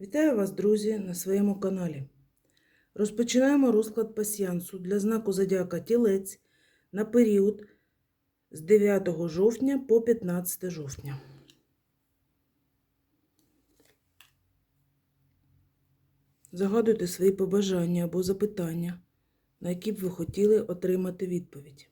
Вітаю вас, друзі, на своєму каналі. Розпочинаємо розклад пасіянсу для знаку Зодіака Тілець на період з 9 жовтня по 15 жовтня. Загадуйте свої побажання або запитання, на які б ви хотіли отримати відповідь.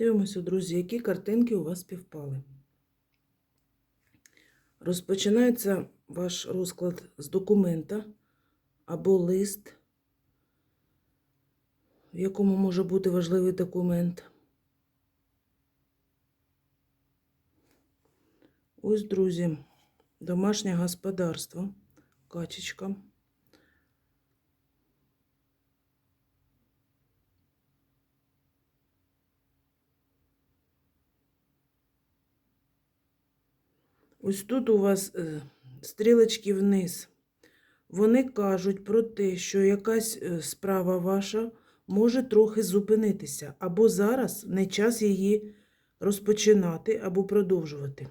Дивимося, друзі, які картинки у вас співпали. Розпочинається ваш розклад з документа або лист, в якому може бути важливий документ. Ось, друзі, домашнє господарство, качечка. Ось тут у вас е, стрілочки вниз. Вони кажуть про те, що якась е, справа ваша може трохи зупинитися, або зараз не час її розпочинати або продовжувати.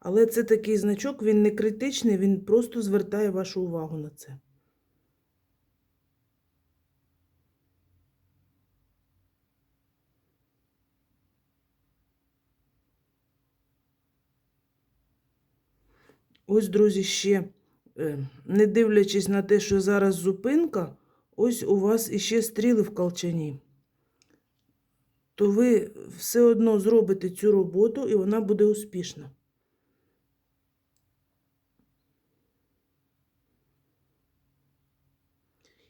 Але це такий значок, він не критичний, він просто звертає вашу увагу на це. Ось, друзі, ще, е, не дивлячись на те, що зараз зупинка, ось у вас іще стріли в колчані. То ви все одно зробите цю роботу, і вона буде успішна.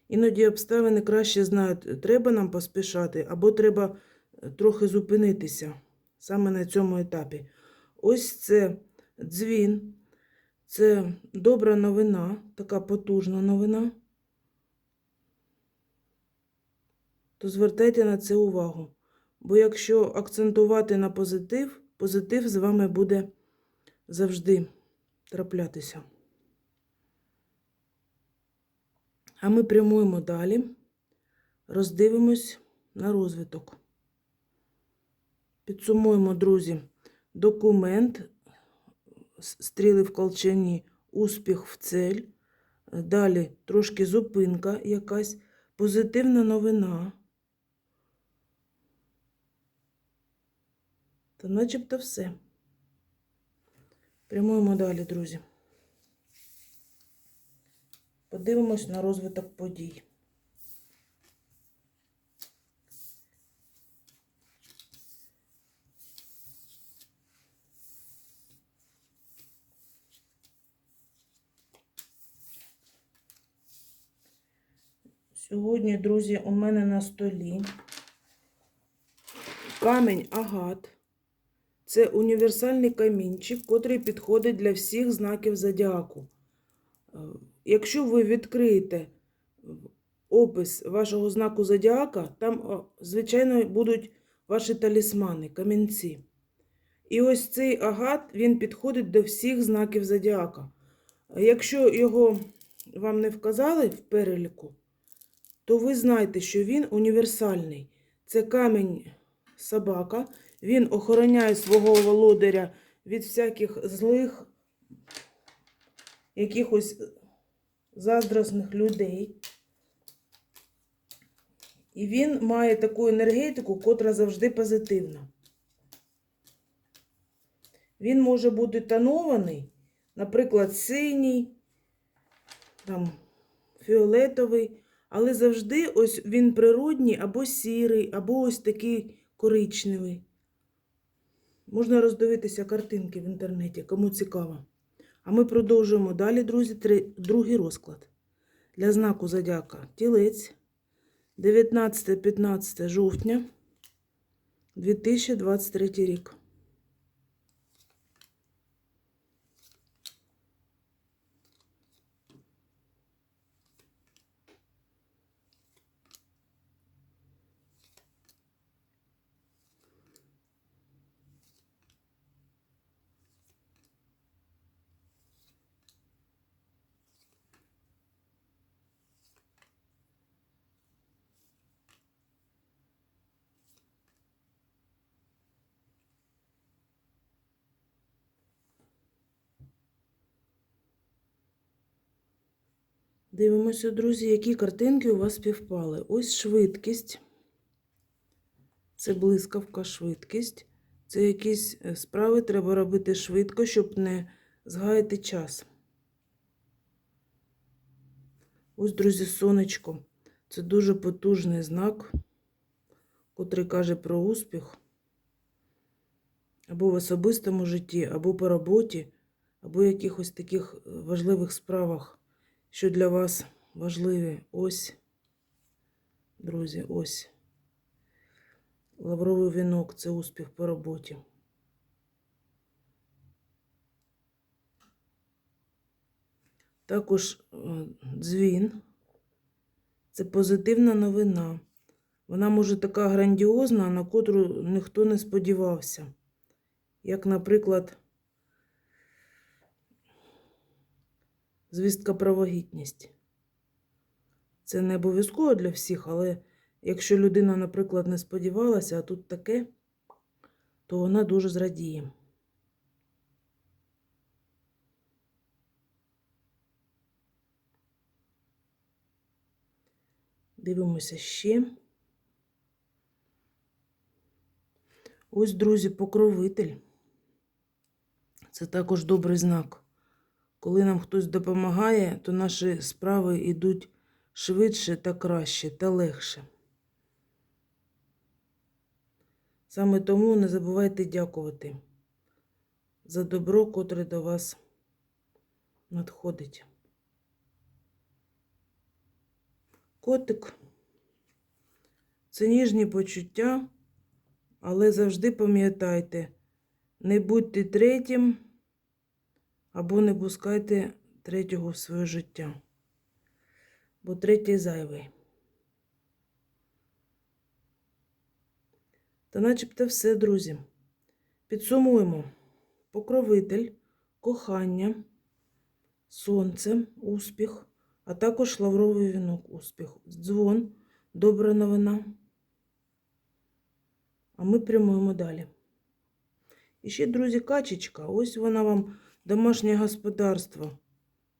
Іноді обставини краще знають, треба нам поспішати, або треба е, трохи зупинитися саме на цьому етапі. Ось це дзвін. Це добра новина, така потужна новина. То звертайте на це увагу. Бо якщо акцентувати на позитив, позитив з вами буде завжди траплятися. А ми прямуємо далі, роздивимось на розвиток. Підсумуємо, друзі, документ стріли в колчані, успіх в цель. Далі трошки зупинка якась, позитивна новина. Та начебто все. Прямуємо далі, друзі. Подивимось на розвиток подій. Сьогодні, друзі, у мене на столі камінь агат. Це універсальний камінчик, котрий підходить для всіх знаків зодіаку. Е, Якщо ви відкриєте опис вашого знаку зодіака, там, звичайно, будуть ваші талісмани, камінці. І ось цей агат, він підходить до всіх знаків зодіака. Якщо його вам не вказали в переліку, то ви знаєте, що він універсальний. Це камінь собака, він охороняє свого володаря від всяких злих, якихось заздросних людей. І він має таку енергетику, котра завжди позитивна. Він може бути тонований, наприклад, синій, там, фіолетовий. Але завжди ось він природній, або сірий, або ось такий коричневий. Можна роздивитися картинки в інтернеті, кому цікаво. А ми продовжуємо далі, друзі, три, другий розклад. Для знаку зодіака тілець 19-15 жовтня 2023 рік. Дивимося, друзі, які картинки у вас співпали. Ось швидкість. Це блискавка, швидкість. Це якісь е, справи треба робити швидко, щоб не згаяти час. Ось, друзі, сонечко. Це дуже потужний знак, котрий каже про успіх. Або в особистому житті, або по роботі, або якихось таких е, важливих справах що для вас важливі. Ось, друзі, ось. Лавровий вінок це успіх по роботі. Також е, дзвін. Це позитивна новина. Вона може така грандіозна, на котру ніхто не сподівався. Як, наприклад, звістка про вагітність. Це не обов'язково для всіх, але якщо людина, наприклад, не сподівалася, а тут таке, то вона дуже зрадіє. Дивимося ще. Ось, друзі, покровитель. Це також добрий знак. Коли нам хтось допомагає, то наші справи йдуть швидше та краще та легше. Саме тому не забувайте дякувати за добро, котре до вас надходить. Котик це ніжні почуття, але завжди пам'ятайте, не будьте третім або не пускайте третього в своє життя, бо третій зайвий. Та начебто все, друзі. Підсумуємо покровитель, кохання, сонце, успіх, а також лавровий вінок, успіх, дзвон, добра новина. А ми прямуємо далі. І ще, друзі, качечка. Ось вона вам домашнє господарство.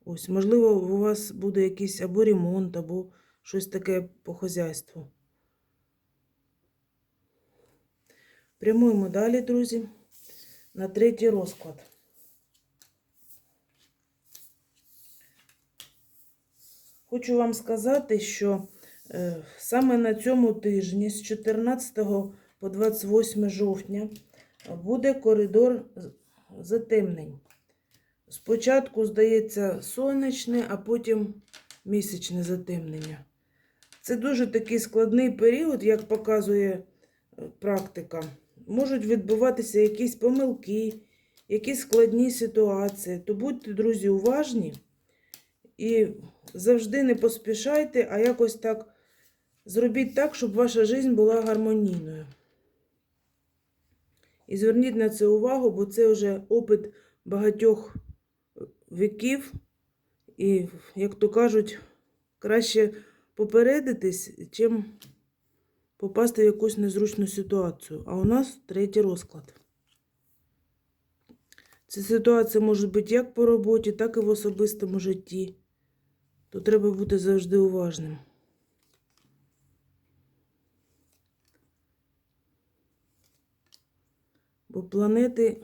Ось, можливо, у вас буде якийсь або ремонт, або щось таке по хазяйству. Прямуємо далі, друзі, на третій розклад. Хочу вам сказати, що е, саме на цьому тижні з 14 по 28 жовтня буде коридор затемнень. Спочатку, здається, сонячне, а потім місячне затемнення. Це дуже такий складний період, як показує е, практика. Можуть відбуватися якісь помилки, якісь складні ситуації. То будьте, друзі, уважні і завжди не поспішайте, а якось так зробіть так, щоб ваша життя була гармонійною. І зверніть на це увагу, бо це вже опит багатьох віків, і, як то кажуть, краще попередитись, чим попасти в якусь незручну ситуацію. А у нас третій розклад. Ці ситуації можуть бути як по роботі, так і в особистому житті. То треба бути завжди уважним. Бо планети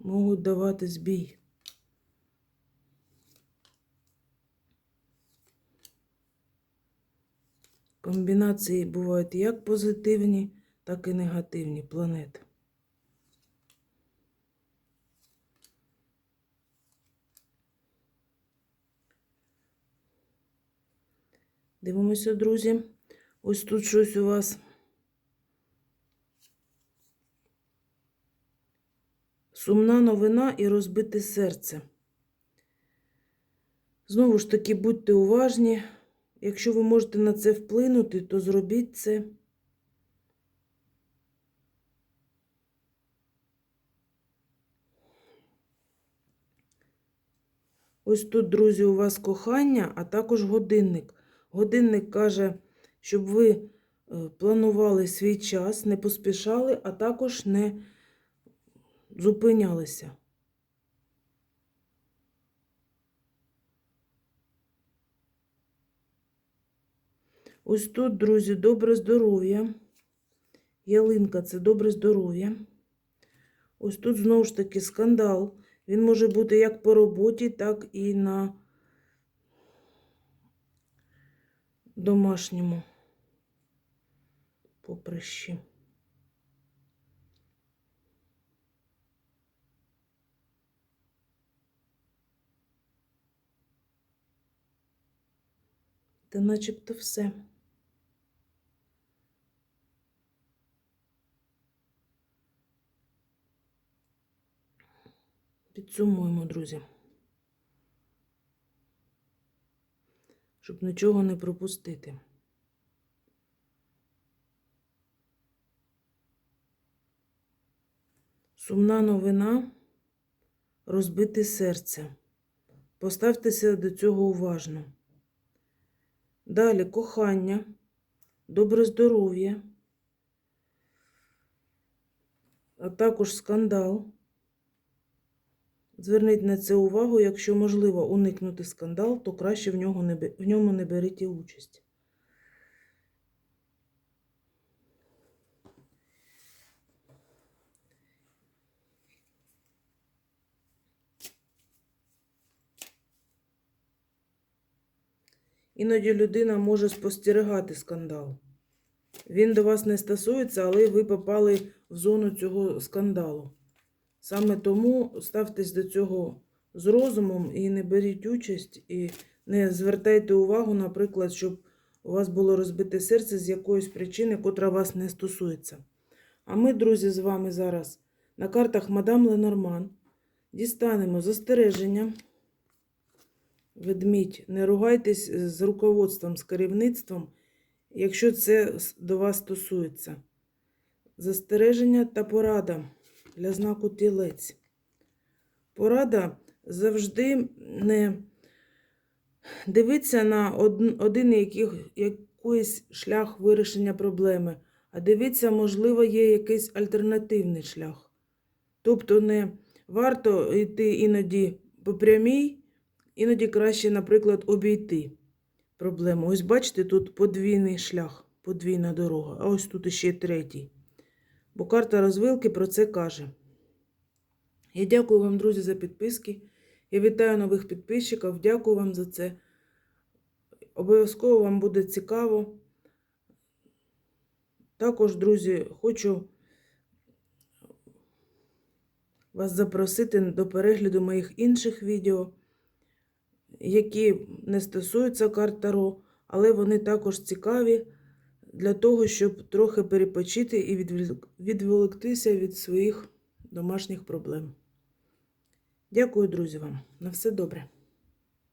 можуть давати збій. Комбінації бувають як позитивні, так і негативні планети. Дивимося, друзі. Ось тут щось у вас. Сумна новина і розбите серце. Знову ж таки, будьте уважні. Якщо ви можете на це вплинути, то зробіть це. Ось тут, друзі, у вас кохання, а також годинник. Годинник каже, щоб ви е, планували свій час, не поспішали, а також не зупинялися. Ось тут, друзі, добре здоров'я. Ялинка це добре здоров'я. Ось тут знову ж таки скандал. Він може бути як по роботі, так і на домашньому поприщі. Та начебто все. Підсумуємо, друзі. Щоб нічого не пропустити. Сумна новина розбите серце. Поставтеся до цього уважно. Далі кохання, добре здоров'я, а також скандал. Зверніть на це увагу, якщо можливо уникнути скандал, то краще в, нього не, в ньому не беріть участь. Іноді людина може спостерігати скандал. Він до вас не стосується, але ви попали в зону цього скандалу. Саме тому ставтесь до цього з розумом і не беріть участь, і не звертайте увагу, наприклад, щоб у вас було розбите серце з якоїсь причини, котра вас не стосується. А ми, друзі, з вами зараз на картах Мадам Ленорман дістанемо застереження. Ведмідь, не ругайтесь з руководством, з керівництвом, якщо це до вас стосується. Застереження та порада для знаку тілець. Порада завжди не дивіться на один яких, якийсь шлях вирішення проблеми, а дивіться, можливо, є якийсь альтернативний шлях. Тобто не варто йти іноді по прямій, іноді краще, наприклад, обійти проблему. Ось бачите, тут подвійний шлях, подвійна дорога, а ось тут ще третій. Бо карта розвилки про це каже. Я дякую вам, друзі, за підписки. Я вітаю нових підписчиків. Дякую вам за це. Обов'язково вам буде цікаво. Також, друзі, хочу вас запросити до перегляду моїх інших відео, які не стосуються карт Таро, але вони також цікаві для того, щоб трохи перепочити і відволік- відволіктися від своїх домашніх проблем. Дякую, друзі, вам. На все добре.